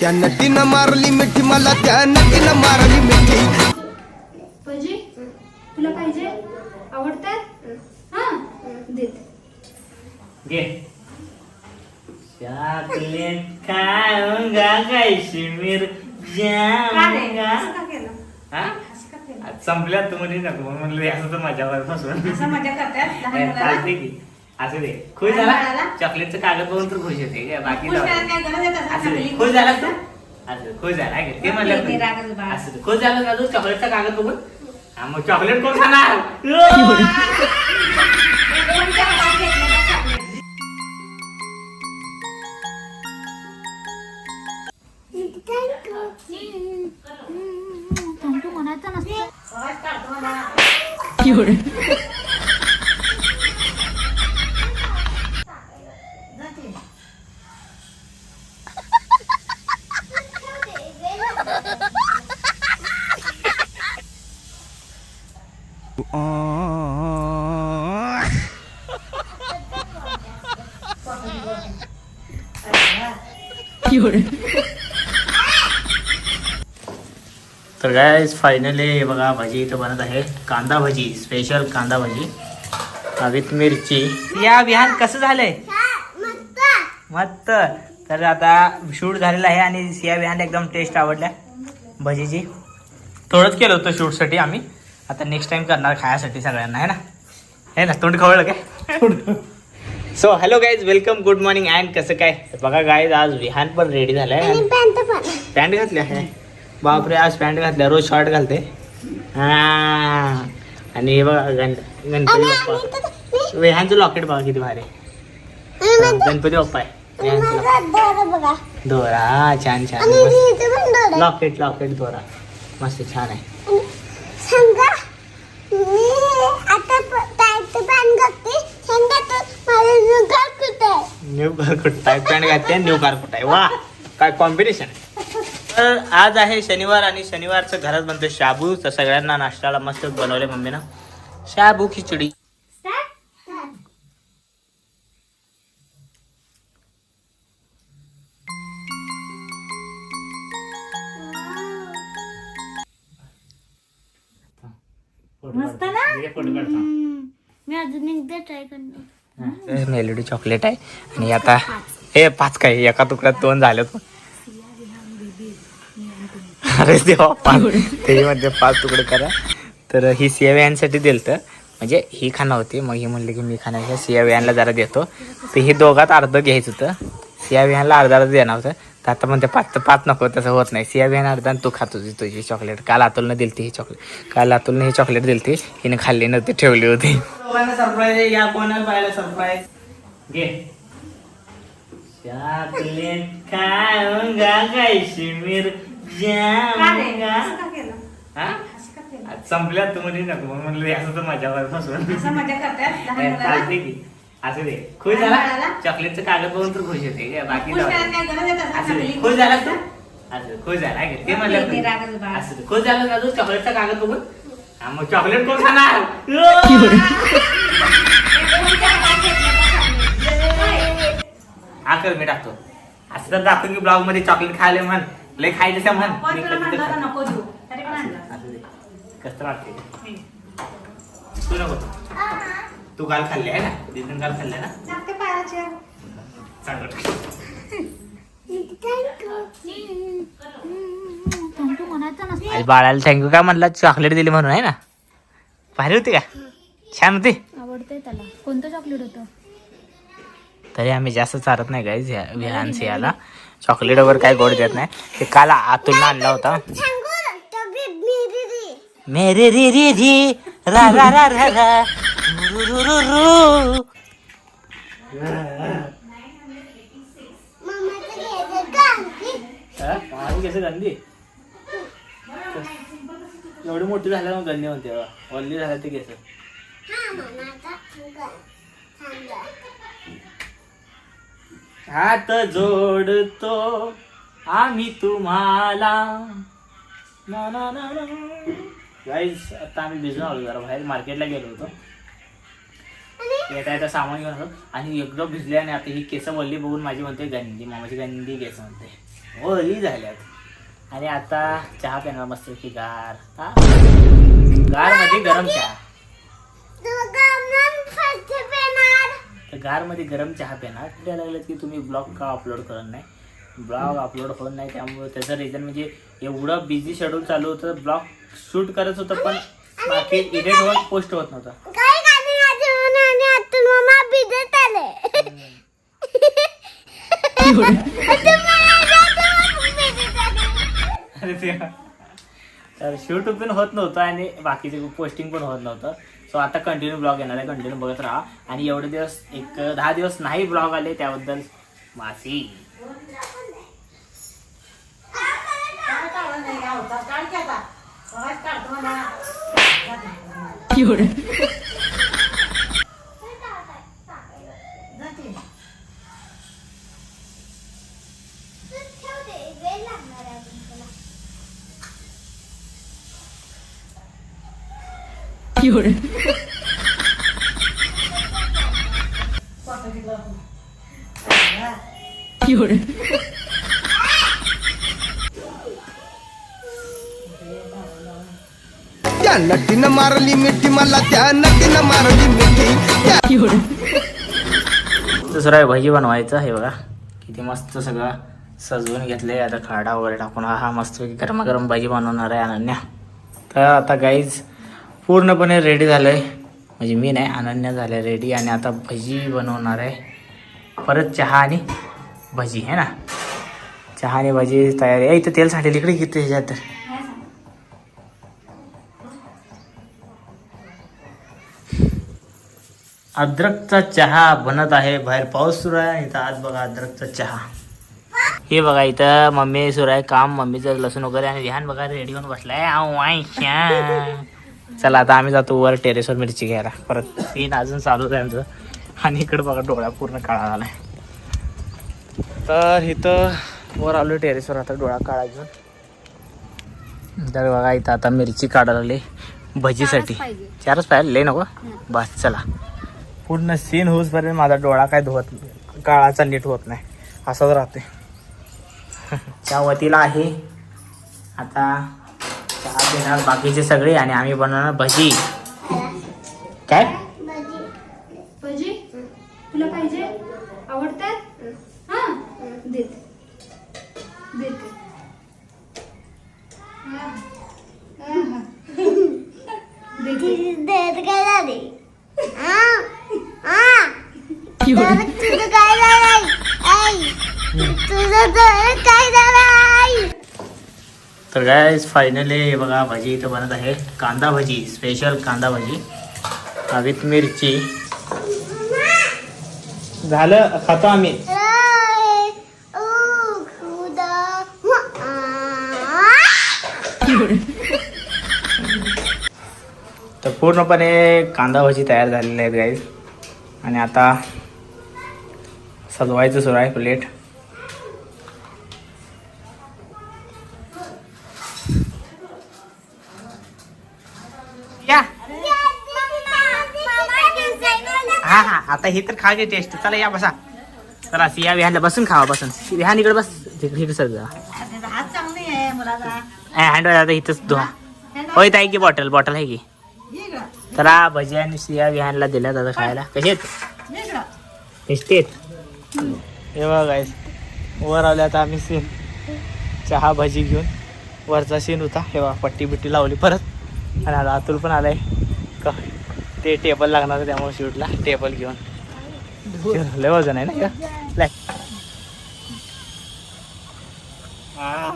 त्या नटीनं मारली मिठी मला त्या नटीनं मारली मिठी. पाहिजे तुला पाहिजे? आवडतात? हा? देत. घे. चॉकलेट खाऊंगा कैशी मिर जाऊंगा. हा? आज संपल्यात तू म्हणजे नको म्हणलं असं तर माझ्यावर फसवून असं. मजा करतात लहान नाही, मुलाला. चालते की. असू दे. खुश झाला? बाळाला? चॉकलेटचं कागद बघून तर खुश होते काय बाकी खुश जाऊ दे. करायला काय गरज आहे तसं असू दे. सगळी. खुश झाला तू. असू दे, खुश झाला? ते ते म्हणलं रागच बाळ. असू दे. खुश झाला का तू? चॉकलेटचा कागद बघून? हा मग चॉकलेट कोण खाणार? थँक्यू म्हणायचं नसतं आवाज काढतो मला. तर काय फायनली बघा भाजी इथं बनत आहे. कांदा भजी स्पेशल कांदा भजी. विथ मिरची. या विहान कसं झालंय? मस्त. तर आता शूट झालेलं आहे आणि सिया विहान एकदम टेस्ट आवडल्या भजीची. थोडंच केलं होतं शूटसाठी आम्ही. आता नेक्स्ट टाइम करणार खायासाठी सगळ्यांना आहे ना? आहे ना? तोंड खवळलं काय? So hello guys welcome good morning and कसं काय? बघा गाईज आज विहान पण रेडी झालाय. पॅन्ट घातली आहे. बापरे आज पॅन्ट घातल्या रोज शॉर्ट घालते. हा. आणि हे बघा गण गणपती बाप्पा. विहानचं लॉकेट बघा किती भारी. गणपती बाप्पा आहे. विहानचं. दोरा छान छान. लॉकेट लॉकेट दोरा. मस्त छान आहे. कार कुठं पॅन्ट घातली न्यू कार कुठं आहे. वा काय कॉम्बिनेशन तर आज आहे शनिवार आणि शनिवारचं घरात बनतो शाबू. तर सगळ्यांना नाश्त्याला मस्त बनवले मम्मीनं. शाबू खिचडी. मस्त ना? मी अजून एकदा ट्राय करणार. मेलोडी चॉकलेट आहे. आणि आता हे पाच काय एका तुकड्यात दोन झाले पण अरे देवा पाच. त्याच्यामध्ये पाच तुकडे करा. तर ही सिया व्हॅनसाठी दिलं तर म्हणजे ही खाणं होती. मग ही म्हणली की मी खाण्याच्या सिया व्हॅनला जरा देतो. तर हे दोघात अर्ध घ्यायचं होतं. सिया व्हॅनला अर्धा अर्ध देणार होतं. तर आता म्हणते पाच तर पाच नको तसं होत नाही. सिया अर्धा आणि तू खात तुझी चॉकलेट काल अतुलनं दिलती ही चॉकलेट काल अतुलनं ही चॉकलेट दिलती. हिने खाल्ली नव्हती ठेवली होती. सरप्राईज या कोणाला पाहिलं सरप्राईज घे. चॉकलेट खाऊंगा कैशी मिर का रे? जाऊंगा असं का केलं? हा? असं का केलं? आज संपल्यात तू म्हणजे नको म्हणलं असं तर माझ्यावर फसवून असं मजा करतात. चालते की. असू दे. खुश झाला? चॉकलेटचं कागद बघून तर खुश होते. बाकी खुश असू दे. झाला. तू? असू खुश झाला? ते म्हणलं. असू दे. खुश झाला का तू चॉकलेटचा कागद बघून? हा, मग चॉकलेट कोण खाणार? हा कर मी टाकतो. असं तर दाखवून की ब्लॉगमध्ये चॉकलेट खायले म्हण. लय खायचं त्या म्हण. कसं वाटते तू नको. तू काल खाल्ले आहे ना? दिदून काल खाल्ले ना? लागते पायाच्या. चांगलं थँक्यू म्हणायचं नसतं. आई बाळाला थँक्यू काय म्हणला? चॉकलेट दिली म्हणून आहे ना? भारी होती का? छान होती. आवडतंय त्याला. कोणतं चॉकलेट होतं? तरी आम्ही जास्त चालत नाही गाईज विहान सियाला चॉकलेट वगैरे काय गोड देत नाही. ते काल आतून आणला होता. मेरे री री री. रा रा रा रा रा. कसं गांधी. एवढी मोठी झाल्या मग गांधी म्हणते ऑनली झाल्या ते केस. हात जोडतो आम्ही तुम्हाला. ना ना ना ना. गाईज आता आम्ही बिझनेस आलो जरा बाहेर मार्केटला गेलो होतो. येता येता सामान घेऊन आलो. आणि एकदम भिजले आणि आता ही केस वल्ली बघून माझी म्हणते गंदी मामाची गंदी केस म्हणते. ओली झाल्यात आणि आता चहा पिणार मस्त की गार? गारमध्ये गरम चहा. तर गारमध्ये गरम चहा पिणार. द्यायला लागलं की तुम्ही ब्लॉग का अपलोड करत नाही? ब्लॉग अपलोड होत नाही त्यामुळे त्याचं रिझन म्हणजे एवढं बिझी शेड्यूल चालू होतं ब्लॉग शूट करत होतं पण बाकी एडिट होऊन पोस्ट होत नव्हतं अरे देवा. तर शूट पण होत नव्हतं आणि बाकीचे पोस्टिंग पण होत नव्हतं. सो आता कंटिन्यू ब्लॉग येणार आहे. कंटिन्यू बघत राहा. आणि एवढे दिवस एक दहा दिवस नाही ब्लॉग आले त्याबद्दल माफी. त्या नटीनं मारली मिठी मला त्या नटीनं मारली मिठी. दुसरा आहे भजी बनवायचं हे बघा. किती मस्त सगळं सजवून घेतलंय. आता खाडा वगैरे टाकून. हा हा मस्त गरम गरम भजी बनवणार आहे अनन्या. तर आता गाईज पूर्णपणे रेडी झालं आहे म्हणजे मी नाही अनन्या आहे रेडी आणि आता भजी बनवणार आहे. परत चहा आणि भजी है ना? चहा आणि भजी तयारी. आहे इथं तेल साठेल इकडे किती ह्याच्यात तर अद्रकचा चहा बनत आहे. बाहेर पाऊस सुरू आहे आणि इथं आज बघा अद्रकचा चहा. हे बघा इथं मम्मी सुरू आहे. काम मम्मीचं लसूण वगैरे आणि ध्यान बघा रेडी होऊन बसलाय. आऊ, आय, चला आता आम्ही जातो वर टेरेसवर मिरची घ्यायला. परत सीन अजून चालूच आहे आमचं. आणि इकडे बघा डोळा पूर्ण काळा झालाय. तर इथं वर आलो टेरेसवर आता डोळा काळा घेऊन. तर बघा इथं आता मिरची काढायला लागली भजीसाठी. चारच पाहिजे. लय नको? बस चला. पूर्ण सीन होऊसपर्यंत माझा डोळा काय धुवत काळाचा नीट होत नाही. असाच राहते त्या वतीला आहे. आता चहा पिणार बाकीचे सगळे आणि आम्ही बनवणार भजी काय भजी तुला पाहिजे आवडतात हा देते देते हा. हा, हा. देते तर काय फायनली बघा भजी इथं बनत आहे. कांदा भजी स्पेशल कांदा भजी. विथ मिरची. झालं खातो आम्ही. तर पूर्णपणे कांदा भजी तयार झालेली आहेत गाईज आणि आता सजवायचं सुरू आहे प्लेट या हा हा आता हे तर खागे टेस्ट चला या बसा. चला सिया विहानला बसून खावा बसून. विहान इकडे बस. तिकडे इकडे सर जा हँड आता इथंच धुवा. होय ताई की बॉटल बॉटल आहे की? चला भजी आणि सिया विहानला दिल्या दादा खायला. कसे आहेत? टेस्टी आहेत. हे बघा वर आले आता आम्ही सीन चहा भजी घेऊन. वरचा सीन होता. हे बघा पट्टी बिट्टी लावली परत. आणि आता अतुल पण आलाय. क- ते टेबल लागणार त्यामुळे शूटला टेबल घेऊन. लय वजन आहे ना का. हा.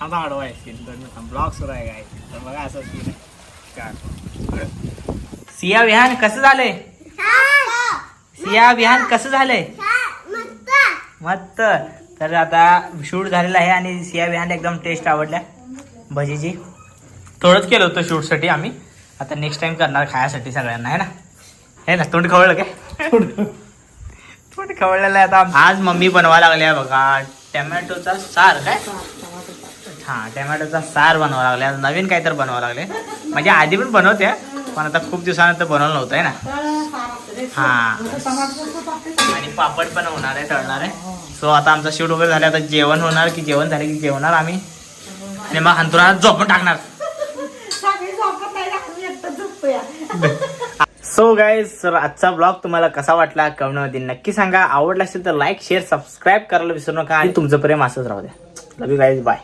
आता आडवा आहे सीन दोन ब्लॉग सुरू आहे काय तर बघा असं सीन आहे. सिया विहान कसं झालंय? सिया विहान कसं झालंय? मस्त. तर आता शूट झालेलं आहे आणि सिया विहान एकदम टेस्ट आवडल्या. भजीची थोडंच केलं होतं शूटसाठी आम्ही. आता नेक्स्ट टाइम करणार खायासाठी सगळ्यांना आहे ना? हे ना तोंड खवळलं काय? तोंड खवळलेलं आहे आता. आज मम्मी बनवा लागल्या बघा. टॅमॅटोचा सार काय? हा टॅमॅटोचा सार बनवा लागले आज नवीन काहीतरी बनवा लागले. म्हणजे आधी पण बनवते पण आता खूप दिवसानंतर बनवलं नव्हतं आहे ना? हा. आणि पापड पण होणार आहे तळणार आहे. सो आता आमचा शूट वगैरे झालं आता जेवण होणार की जेवण झालं की जेवणार आम्ही. आणि मग हंतुरात झोपून टाकणार. सो गाईज सर आजचा ब्लॉग तुम्हाला कसा वाटला कमेंटमध्ये नक्की सांगा. आवडला असेल तर लाईक शेअर सबस्क्राईब करायला विसरू नका आणि तुमचं प्रेम असंच राहू द्या. लव यू गाईज बाय